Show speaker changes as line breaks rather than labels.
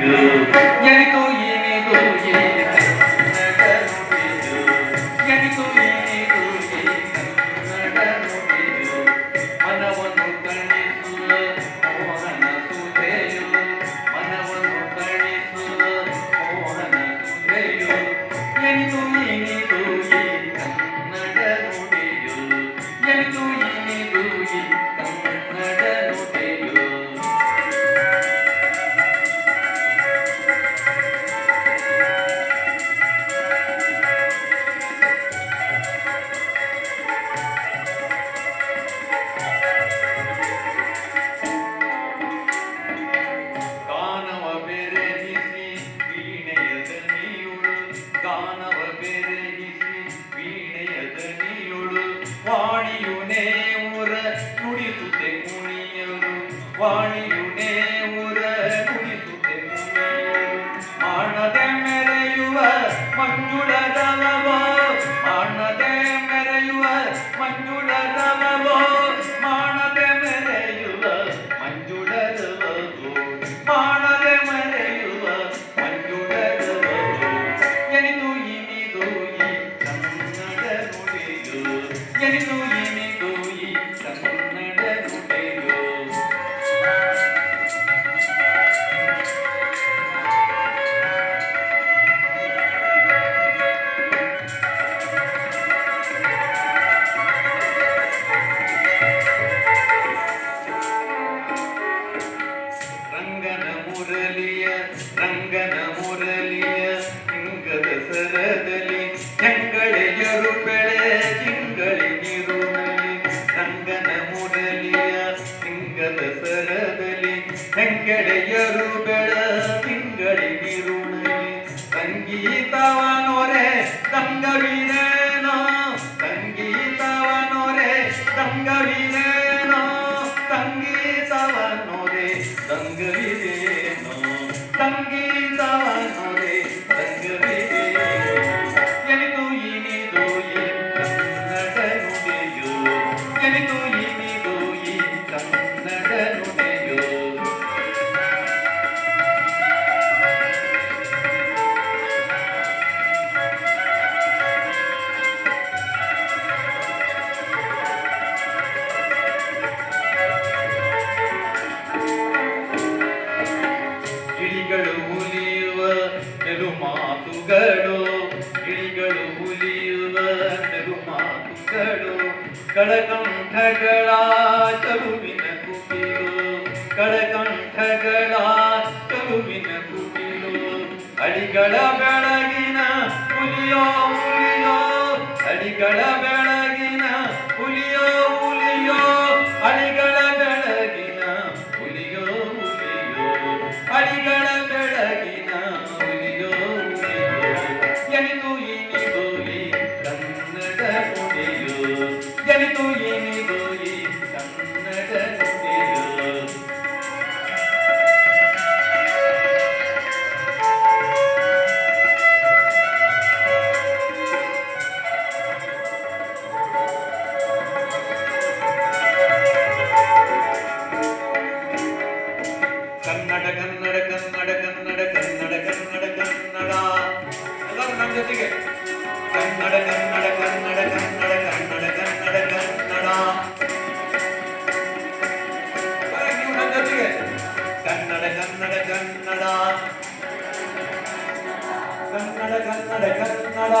ఎనితో வாணி ಸಂಗೀತವನೊರೆ ತಂಗವಿದೇನೋ ಸಂಗೀತವನೊರೆ ತಂಗವಿದೇನೋ ಸಂಗೀತವನೊರೆ ತಂಗವಿದೆ ಕಿಳಿಗಳು ಹುಲಿಯುವ ಮಾತುಗಳು ಕಡಕಂಠಗಳ ಚರುವಿನ ಕುಟಿಲು ಕಡಕಂಠಗಳ ಚರುವಿನ ಕುಟಿಲು. ಅಡಿಗಳ ಬೆಳಗಿನ ಹುಲಿಯೋ ಹುಲಿಯೋ, ಅಡಿಗಳ ಬೆಳ ಜೊತೆಗೆ ಕನ್ನಡ ಕನ್ನಡ ಕನ್ನಡ ಕನ್ನಡ ಕನ್ನಡ ಕನ್ನಡ ಕನ್ನಡ ಜೊತೆಗೆ ಕನ್ನಡ ಕನ್ನಡ ಕನ್ನಡ ಕನ್ನಡ ಕನ್ನಡ ಕನ್ನಡ